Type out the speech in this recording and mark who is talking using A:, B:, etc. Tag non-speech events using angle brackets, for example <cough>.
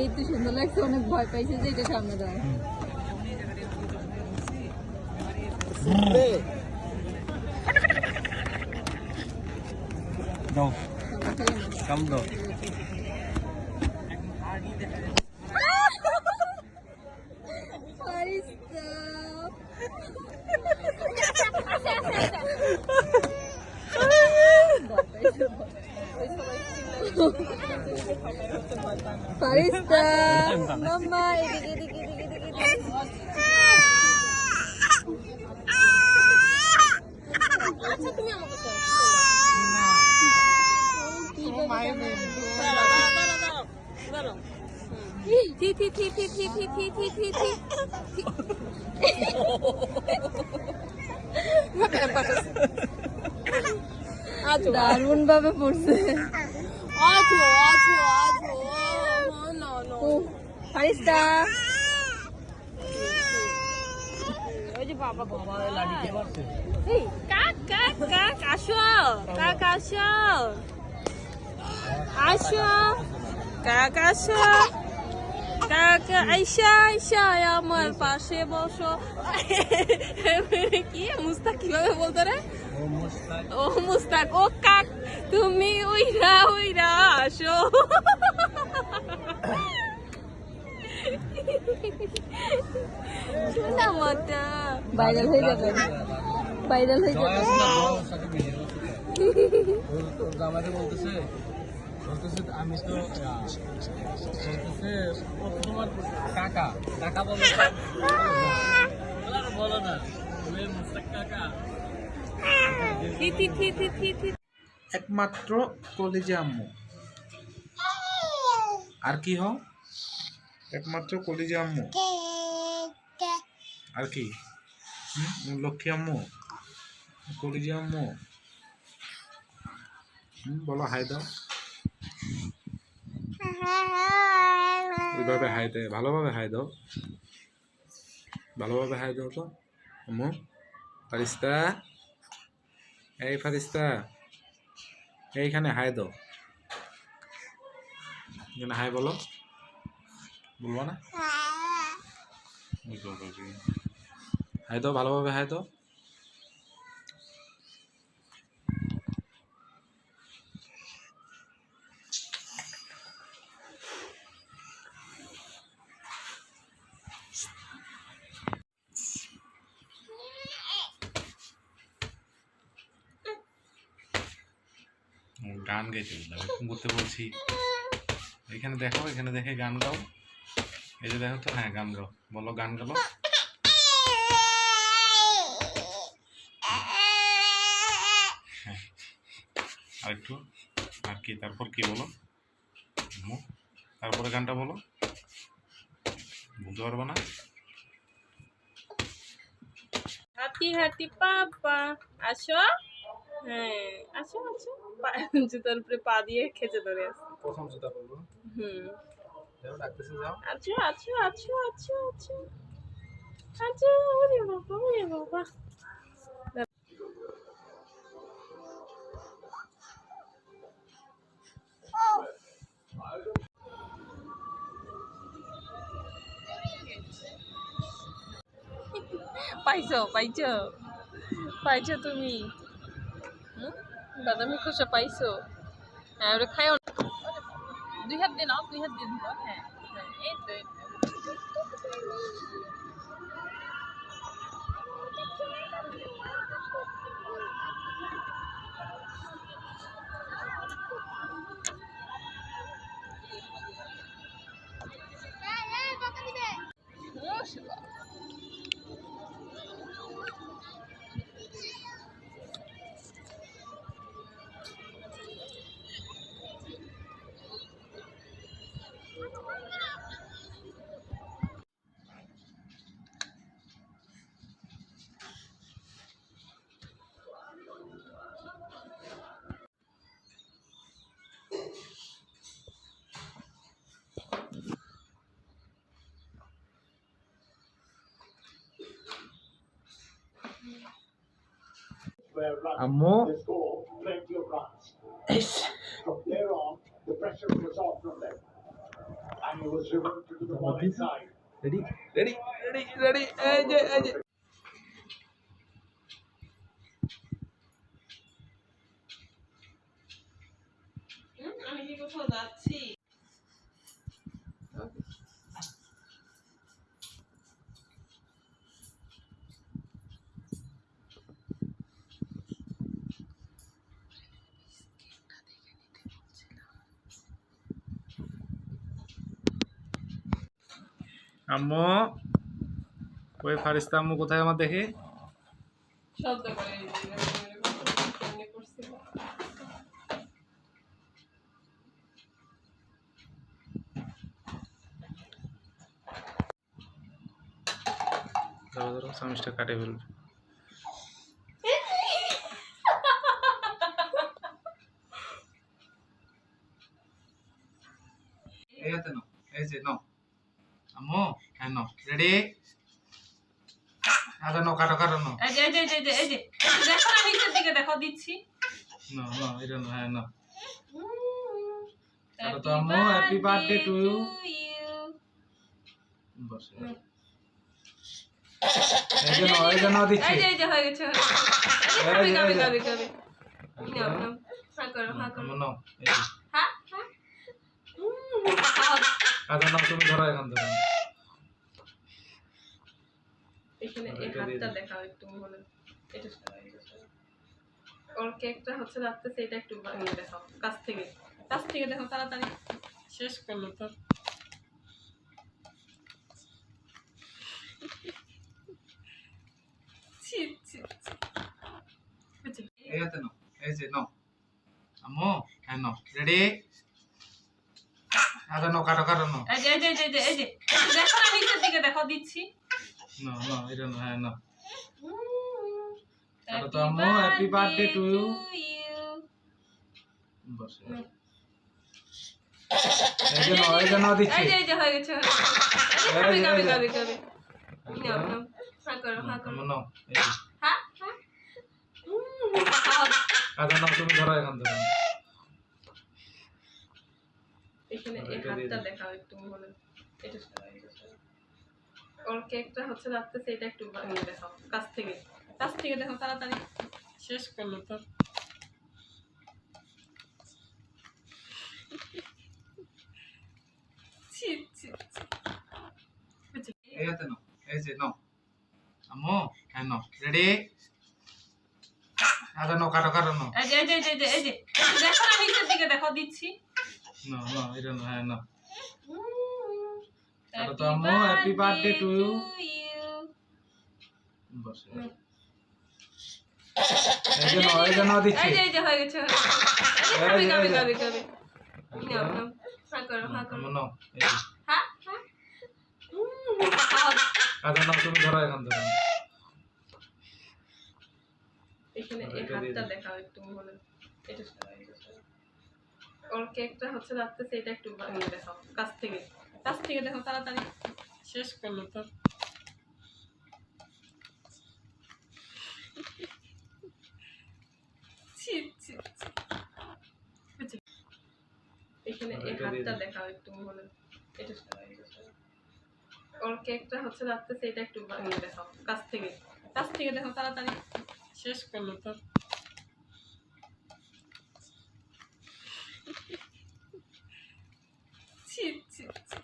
A: এই তো সুন্দর লাগছে অনেক ভয় পাইছে যে এটা সামনে দাঁড়ায়।
B: দাও। কাম দাও।
A: মাম্মা এদিকে এদিকে এদিকে এদিকে এদিকে। আচ্ছা তুমি আমাকে চাও থি থি থি থি থি থি থি থি থি থি দারুণ ভাবে পড়ছে।
C: আছো আছো আছো
A: ফারিস্তা।
C: ওই যে বাবা
B: বাবা লাঠি কে মারছে?
C: এই কাক কাক কাক আসো কাক আসো। আসো। কাক আসো। কাক আইসা আইসা আমার পাশে বসো। কি মুস্তাক কীভাবে বলতো রে?
B: ও মুস্তাক।
C: ও মুস্তাক ও কাক তুমি উইরা উইরা আসো।
D: একমাত্র কলেজে আম্মু। আর কি হোক একমাত্র কলেজে আম্মু। আর কি? লক্ষ্মী আম্মু? কলেজে আম্মু? হুম, বলো হাই দাও। ওইভাবে হাই দে ভালোভাবে হাই দাও। ভালোভাবে হাই দাও তো আম্মু। ফারিস্তা? এই ফারিস্তা এইখানে হাই দাও। এখানে হাই বলো। বলব না? হাই দাও ভালোভাবে হাই দাও ও, গান গাইতে বললাম এরকম করতে বলছি। এখানে দেখো এখানে দেখে গান গাও। এই যে দেখো তো হ্যাঁ গান গাও। বলো গান গালো আর একটু আর কি তারপর কি বলো? তারপরে গানটা বলো। বলতে পারব না?
C: হাতি হাতি পাপা আসো। হ্যাঁ আসো আসো। জুতার উপরে পা দিয়ে খেচে ধরে আসো।
D: প্রথম জুতা বলব।
C: হুম। আচ্ছা পাইছ পাইছ আচ্ছা আচ্ছা। আচ্ছা ওরে বাবা, ওরে পাইছো তুমি। দাদা মুখোশা পাইছো। হ্যাঁ ওরা খায় দুইহাত দিন দুইহাত দিন হ্যাঁ এই তো এই
E: and more. Yes.
C: Ready? Ready? Ready? Ready? Edge, edge. I'm going
F: to Ready? Ready? Ready? Ready?
G: আম্মু ওই ফারিস্তা আম্মু কোথায় আমার দেখি?
F: এই যে এমনি করছিল।
G: ধরো ধরো চামিচটা কাটে ফেলবে। এই হাতে নাও এই যে নাও। আম্মু হ্যাঁ নাও রেডি আচ্ছা নাও কাটো কাটো নাও
F: এই যে এই যে এই যে দেখো না নিচের দিকে দেখো দিচ্ছি
G: নাও নাও এটা নাও হ্যাঁ নাও
F: Happy
G: তো আম্মু, happy birthday to you.
F: you.
G: বস এই যে নাও এই যে নাও দিচ্ছি
F: এই যে এই যে হয়ে গেছে
G: এই যে,
F: কবি
G: যে।
F: কবি কবি নাও নাও হ্যাঁ করো হ্যাঁ করো
G: নাও
F: হ্যাঁ হ্যাঁ।
G: আচ্ছা নাও তুমি ধরো এখান থেকে
F: এখানে এই
G: এটা দিয়ে
F: হাতটা
G: দাও।
F: দেখাও একটু মনে এটা সরাও, এটা সরাও। ওর কেকটা হচ্ছে রাখতেছে এটা একটু ভাঙিয়ে দেখাও কাছ থেকে। কাছ থেকে দেখো তাড়াতাড়ি। শেষ করল তো। ছি, ছি, ছি। বুঝছি।
G: এই হাতে নাও এই যে নাও। আম্মু হ্যাঁ নাও রেডি? আচ্ছা নাও কাটো কাটো নাও।
F: এই যে এই যে এই যে, এই যে। এই যে দেখো না নিচের দিকে দেখো দিচ্ছি।
G: নাও নাও এটা নাও হ্যাঁ নাও
F: Happy
G: তো আম্মু, birthday to you.
F: you.
G: বস এই যে নাও যে নাও দিচ্ছি
F: এই যে হয়ে গেছে
G: এই যে,
F: কবি
G: এই যে।
F: কবি কবি নাও নাও হ্যাঁ করো হ্যাঁ করো
G: নাও
F: হ্যাঁ হ্যাঁ
G: আচ্ছা নাও তুমি ধরো এখান থেকে
F: এখানে এই হাতটা দেখাও একটু মনে এটা এটা। ওর কেকটা হচ্ছে রাখতেছে এটা একটু ভাঙিয়ে দেখাও কাছ থেকে। কাছ থেকে দেখো তাড়াতাড়ি। শেষ করল তো।
G: হাতে নাও এই যে নাও। আম্মু হ্যাঁ নাও। রেডি নাও কাটো কাটো নাও।
F: এই যে এই যে এই যে। দেখো না নিচের দিকে দেখো দিচ্ছি।
G: নাও নাও এটা নাও হ্যাঁ নাও। বস <laughs> এই যে দিচ্ছি
F: এই যে হয়ে গেছে কবি কবি। কবি কবি নাও নাও হ্যাঁ করো হ্যাঁ করো
G: নাও।
F: হ্যাঁ হ্যাঁ।
G: আচ্ছা নাও তুমি ধরো এখান থেকে
F: এখানে এই হাতটা। দেখাও একটু মনে এটা। ওর কেকটা হচ্ছে রাখতেছে এটা একটু দেখাও কাছ থেকে কাছ থেকে দেখো তাড়াতাড়ি শেষ করল তো ছি, ছি, ছি। বুঝছি। এখানে এই হাতটা দেখাও একটু মনে এটা সরাও, এটা সরাও। ওর কেকটা হচ্ছে রাখতেছে এটা একটু দেখাও কাছ থেকে কাছ থেকে দেখো তাড়াতাড়ি শেষ করল তো ছি, ছি, ছি।